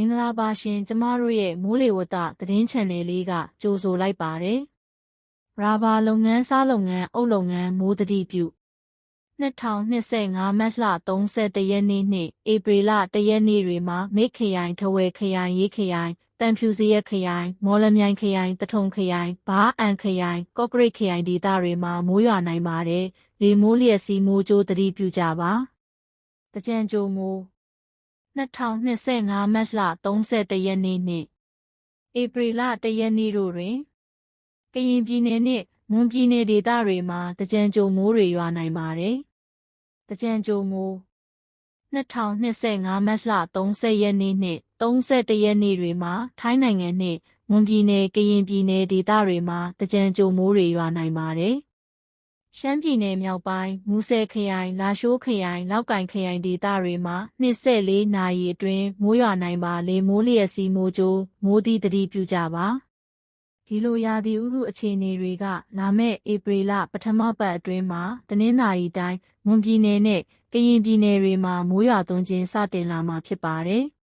င်္ဂလာပါရှင်ကျမတို့ရဲ့မိုးလေဝသသတင်း channel လေးကကြိုဆိုလိုက်ပါတယ်။ရာဘာလုပ်ငန်းစားလုပ်ငန်းအုပ်လုပ်ငန်းမိုးတတိပြု2025မတ်လ31ရက်နေ့နှင့်ဧပြီလ1ရက်နေ့တွေမှာမိတ်ခရိုင်ထဝယ်ခရိုင်ရေးခရိုင်တန်ဖြူစရက်ခရိုင်မော်လမြိုင်ခရိုင်တထုံခရိုင်ဘားအန်ခရိုင်ကော့ကရိတ်ခရိုင်ဒေသတွေမှာမိုးရွာနိုင်ပါတယ်။လေမိုးလျက်စီးမိုးကြိုးတတိပြုကြပါ။တကြံကြိုမိုး 2025မတ်လ31ရက်နေ့နှင့်ဧပြီလ1ရက်နေ့တို့တွင်ကရင်ပြည်နယ်နှင့်မွန်ပြည်နယ်ဒေသတွေမှာတကြံကြိုမိုးတွေရွာနိုင်ပါတယ်။တကြံကြိုမိုး2025မတ်လ30ရက်နေ့နှင့်31ရက်နေ့တွေမှာထိုင်းနိုင်ငံနှင့်မွန်ပြည်နယ်ကရင်ပြည်နယ်ဒေသတွေမှာတကြံကြိုမိုးတွေရွာနိုင်ပါတယ်။ ရှမ်းပြည်နယ်မြောက်ပိုင်းမူဆယ်ခရိုင်လာရှိုးခရိုင်လောက်ကင်ခရိုင်ဒေသတွေမှာ24နာရီအတွင်းမိုးရွာနိုင်ပါလေမိုးလျက်စီးမိုးကြိုးမိုးသီးတတိပြုကြပါဒီလိုရာသီဥတုအခြေအနေတွေက လာမယ့်ဧပြီလပထမပတ်အတွင်းမှာတနင်္သာရီတိုင်းမွန်ပြည်နယ်နဲ့ကရင်ပြည်နယ်တွေမှာမိုးရွာသွန်းခြင်းစတင်လာမှာဖြစ်ပါတယ်။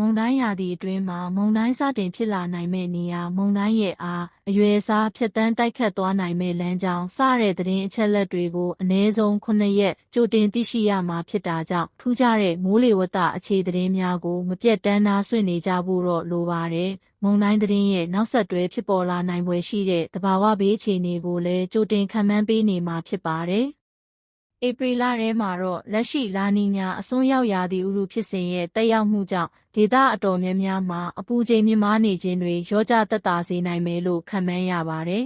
မုန်တိုင်းရာသီအတွင်းမှာမုန်တိုင်းစတင်ဖြစ်လာနိုင်မဲ့နေရာမုန်တိုင်းရဲ့အားအရွယ်အစားဖြတ်တန်းတိုက်ခတ်သွားနိုင်မဲ့လမ်းကြောင်းစတဲ့သတင်းအချက်လက်တွေကိုအနည်းဆုံး9ရက်ကြိုတင်သိရှိရမှာဖြစ်တာကြောင့်ထူးခြားတဲ့မိုးလေဝသအခြေသတင်းများကိုမပြတ်တမ်းနားဆွင့်နေကြဖို့တော့လိုပါတယ်။မုန်တိုင်းသတင်းရဲ့နောက်ဆက်တွဲဖြစ်ပေါ်လာနိုင်ွယ်ရှိတဲ့တဘာဝဘေးအခြေအနေကိုလည်းကြိုတင်ခံမှန်းပေးနေမှာဖြစ်ပါတယ်။ ဧပြီလထဲမှာတော့လက်ရှိလာနီညာအစွန်းရောက်ရာသီဥတုဖြစ်စဉ်ရဲ့တက်ရောက်မှုကြောင့်ဒေသအတော်များများမှာအပူချိန်မြင့်မားနေခြင်းတွေရောကြသက်သာစေနိုင်မယ်လို့ခန့်မှန်းရပါတယ်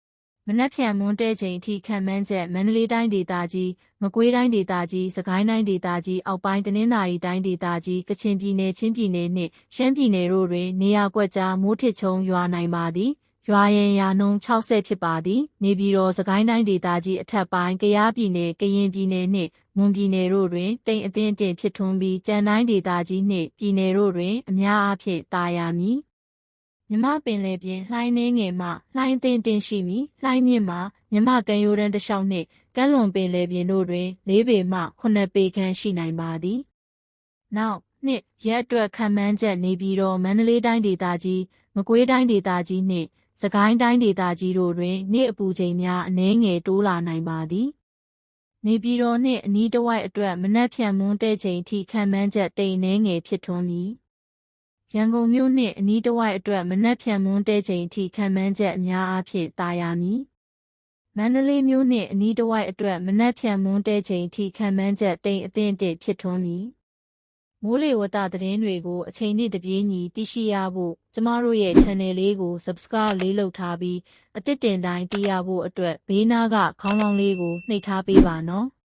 ။မနက်ဖြန်မွန်းတဲချိန်အထိခံမှန်းချက်မန္တလေးတိုင်းဒေသကြီးမကွေးတိုင်းဒေသကြီးစကိုင်းတိုင်းဒေသကြီးအောက်ပိုင်းတနင်္သာရီတိုင်းဒေသကြီးကချင်ပြည်နယ်ချင်းပြည်နယ်နှင့်ရှမ်းပြည်နယ်တို့တွင်နေရာကွက်ကြားမိုးထစ်ချုံရွာနိုင်ပါသည်။ ရွာရင်ရာနှုန်း60ဖြစ်ပါသည်နေပြည်တော်စကိုင်းတိုင်းဒေသကြီးအထက်ပိုင်းကယားပြည်နယ်ကရင်ပြည်နယ်နှင့်မွန်ပြည်နယ်တို့တွင်တိမ်အသင်းတင်ဖြစ်ထွန်းပြီးကြံတိုင်းဒေသကြီးနှင့်ပြည်နယ်တို့တွင်အများအားဖြင့်တာယာမည်မြမပင်လယ်ပြင်လှိုင်းနှင်းငယ်မှလှိုင်းတင်တင်ရှိမီလှိုင်းမြင့်မှမြမကံရိုးတန်းတစ်လျှောက်နှင့်ကမ်းလွန်ပင်လယ်ပြင်တို့တွင်၄ပေမှ9ပေခန့်ရှိနိုင်ပါသည်နောက်နှစ်ရက်အတွက်ခံမှန်းချက်နေပြီးတော့မန္တလေးတိုင်းဒေသကြီးမကွေးတိုင်းဒေသကြီးနှင့်။ စကိုင်းတိုင်းဒေသကြီးတို့တွင် နေ့အပူချိန်များအနည်းငယ်တိုးလာနိုင်ပါသည်။နေပြည်တော်နှင့်အနီးတစ်ဝိုက်အတွက်မနက်ဖြန်မွန်းတဲ့ချိန်ထိခံမှန်းချက်တိမ်နှဲငယ်ဖြစ်ထွန်းမည်။ရန်ကုန်မြို့နှင့်အနီးတစ်ဝိုက်အတွက်မနက်ဖြန်မွန်းတဲ့ချိန်ထိခံမှန်းချက်အများအားဖြင့်တာယာမည်။မန္တလေးမြို့နှင့်အနီးတစ်ဝိုက်အတွက်မနက်ဖြန်မွန်းတဲ့ချိန်ထိခံမှန်းချက်တိမ်အသင့်အင့်ဖြစ်ထွန်းမည်။ မိုးလေဝသသတင်းတွေကိုအချိန်နဲ့တပြေးညီသိရှိရဖို့ကျမတို့ရဲ့ channel လေးကို subscribe လေးလုပ်ထားပြီးအသစ်တင်တိုင်းသိရဖို့အတွက်ဘေးနားကခေါင်းလောင်းလေးကိုနှိပ်ထားပေးပါနော်။